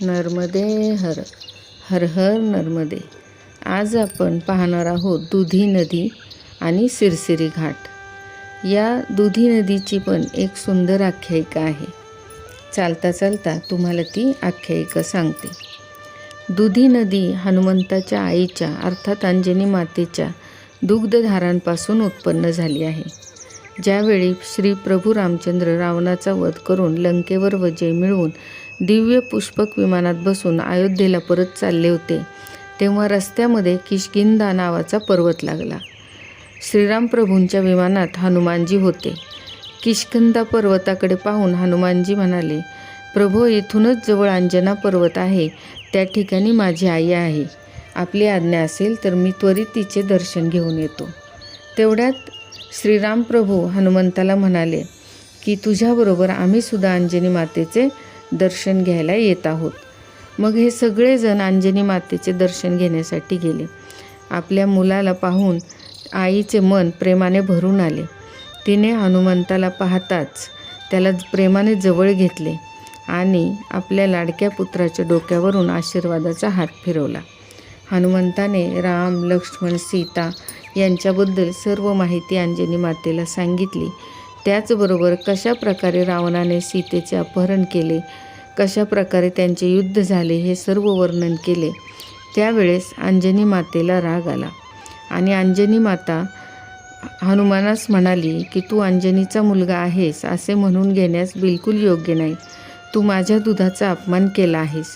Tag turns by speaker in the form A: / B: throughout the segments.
A: नर्मदे हर हर हर नर्मदे. आज आपण पाहणार आहोत दुधी नदी आणि सिरसिरी घाट. या दुधी नदीची पण एक सुंदर आख्यायिका आहे. चालता चालता तुम्हाला ती आख्यायिका सांगते. दुधी नदी हनुमंताच्या आईच्या अर्थात अंजनी मातेच्या दुग्धधारांपासून उत्पन्न झाली आहे. ज्यावेळी श्री प्रभू रामचंद्र रावणाचा वध करून लंकेवर विजय मिळवून दिव्य पुष्पक विमानात बसून अयोध्येला परत चालले होते तेव्हा रस्त्यामध्ये किशकिंदा नावाचा पर्वत लागला. श्रीराम प्रभूंच्या विमानात हनुमानजी होते. किशकिंदा पर्वताकडे पाहून हनुमानजी म्हणाले प्रभू इथूनच जवळ अंजना पर्वत आहे त्या ठिकाणी माझी आई आहे. आपली आज्ञा असेल तर मी त्वरित तिचे दर्शन घेऊन येतो. तेवढ्यात श्रीराम प्रभू हनुमंताला म्हणाले की तुझ्याबरोबर आम्ही सुद्धा अंजनी मातेचे दर्शन घ्यायला येत आहोत. मग हे सगळेजण अंजनी मातेचे दर्शन घेण्यासाठी गेले. आपल्या मुलाला पाहून आईचे मन प्रेमाने भरून आले. तिने हनुमंताला पाहताच त्याला प्रेमाने जवळ घेतले आणि आपल्या लाडक्या पुत्राच्या डोक्यावरून आशीर्वादाचा हात फिरवला. हनुमंताने राम लक्ष्मण सीता यांच्याबद्दल सर्व माहिती अंजनी मातेला सांगितली. त्याचबरोबर कशा प्रकारे रावणाने सीतेचे अपहरण केले कशा प्रकारे त्यांचे युद्ध झाले हे सर्व वर्णन केले त्यावेळेस अंजनी मातेला राग आला. आणि अंजनी माता हनुमानास म्हणाली की तू अंजनीचा मुलगा आहेस असे म्हणून घेण्यास बिलकुल योग्य नाही. तू माझ्या दुधाचा अपमान केला आहेस.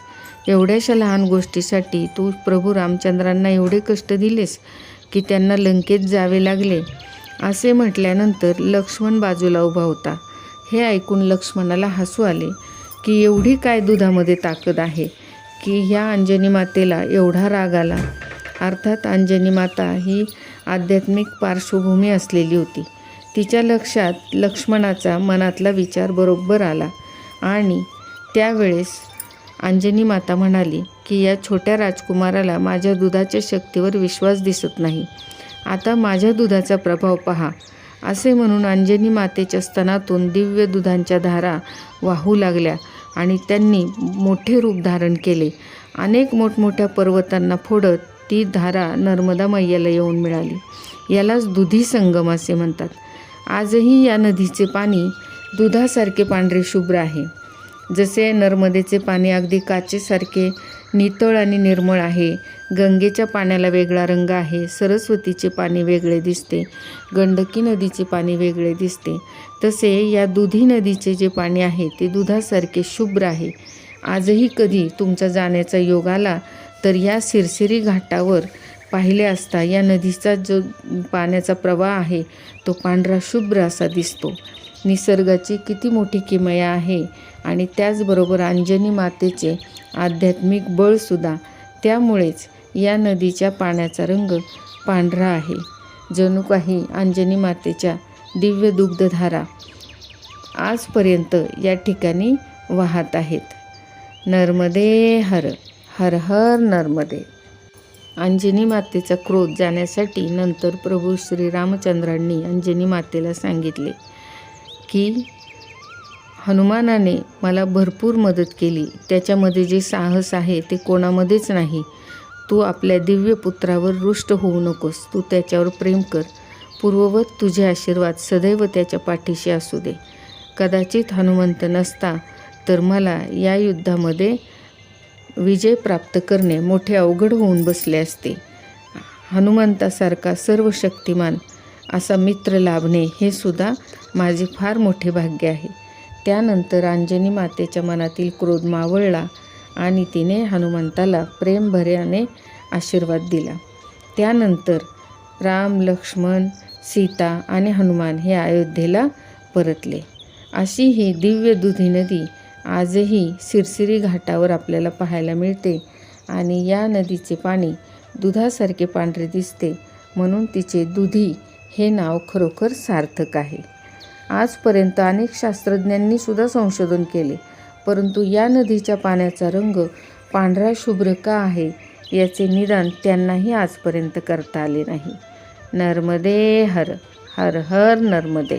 A: एवढ्याशा लहान गोष्टीसाठी तू प्रभू रामचंद्रांना एवढे कष्ट दिलेस? की त्यांना लंकेत जावे लागले. असे म्हटल्यानंतर लक्ष्मण बाजूला उभा होता. हे ऐकून लक्ष्मणाला हसू आले की एवढी काय दुधामध्ये ताकद आहे की ह्या अंजनी मातेला एवढा राग आला. अर्थात अंजनी माता ही आध्यात्मिक पार्श्वभूमी असलेली होती. तिच्या लक्षात लक्ष्मणाचा मनातला विचार बरोबर आला आणि त्यावेळेस अंजनी माता म्हणाली की या छोट्या राजकुमाराला माझ्या दुधाच्या शक्तीवर विश्वास दिसत नाही. आता माझ्या दुधाचा प्रभाव पहा. असे म्हणून अंजनी मातेच्या स्तनातून दिव्य दुधांच्या धारा वाहू लागल्या आणि त्यांनी मोठे रूप धारण केले. अनेक मोठमोठ्या पर्वतांना फोडत ती धारा नर्मदा मैयाला येऊन मिळाली. यालाच दुधी संगम असे म्हणतात. आजही या नदीचे पाणी दुधासारखे पांढरे शुभ्र आहे. जसे नर्मदेचे पाणी अगदी काचेसारखे नितळ आणि निर्मळ आहे. गंगेच्या पाण्याला वेगळा रंग आहे. सरस्वतीचे पाणी वेगळे दिसते. गंडकी नदीचे पाणी वेगळे दिसते. तसे या दुधी नदीचे जे पाणी आहे ते दुधासारखे शुभ्र आहे. आजही कधी तुमचा जाण्याचा योग आला तर या सिरसिरी घाटावर पाहिले असता या नदीचा जो पाण्याचा प्रवाह आहे तो पांढरा शुभ्र असा दिसतो. निसर्गाची किती मोठी किमया आहे. आणि त्याचबरोबर अंजनी मातेचे आध्यात्मिक बळसुद्धा त्यामुळेच या नदीच्या पाण्याचा रंग पांढरा आहे. जणू काही अंजनी मातेच्या दिव्य दुग्धधारा आजपर्यंत या ठिकाणी वाहत आहेत. नर्मदे हर हर हर नर्मदे. अंजनी मातेचा क्रोध जाण्यासाठी नंतर प्रभू श्रीरामचंद्रांनी अंजनी मातेला सांगितले की हनुमानाने मला भरपूर मदत केली. त्याच्यामध्ये जे साहस आहे ते कोणामध्येच नाही. तू आपल्या दिव्य पुत्रावर रुष्ट होऊ नकोस. तू त्याच्यावर प्रेम कर. पूर्ववत तुझे आशीर्वाद सदैव त्याच्या पाठीशी असू दे. कदाचित हनुमंत नसता तर मला या युद्धामध्ये विजय प्राप्त करणे मोठे अवघड होऊन बसले असते. हनुमंतासारखा सर्व शक्तिमान असा मित्र लाभणे हे सुद्धा माझे फार मोठे भाग्य आहे. त्यानंतर अंजनी मातेच्या मनातील क्रोध मावळला आणि तिने हनुमंताला प्रेमभर्याने आशीर्वाद दिला. त्यानंतर राम लक्ष्मण सीता आणि हनुमान हे अयोध्येला परतले. अशी ही दिव्य दुधी नदी आजही सिरसिरी घाटावर आपल्याला पाहायला मिळते आणि या नदीचे पाणी दुधासारखे पांढरे दिसते म्हणून तिचे दुधी हे नाव खरोखर सार्थक आहे. आजपर्यंत अनेक शास्त्रज्ञांनी सुद्धा संशोधन केले परंतु या नदीच्या पाण्याचा रंग पांढरा शुभ्र का आहे याचे निदान त्यांनाही आजपर्यंत करता आले नाही. नर्मदे हर हर हर नर्मदे!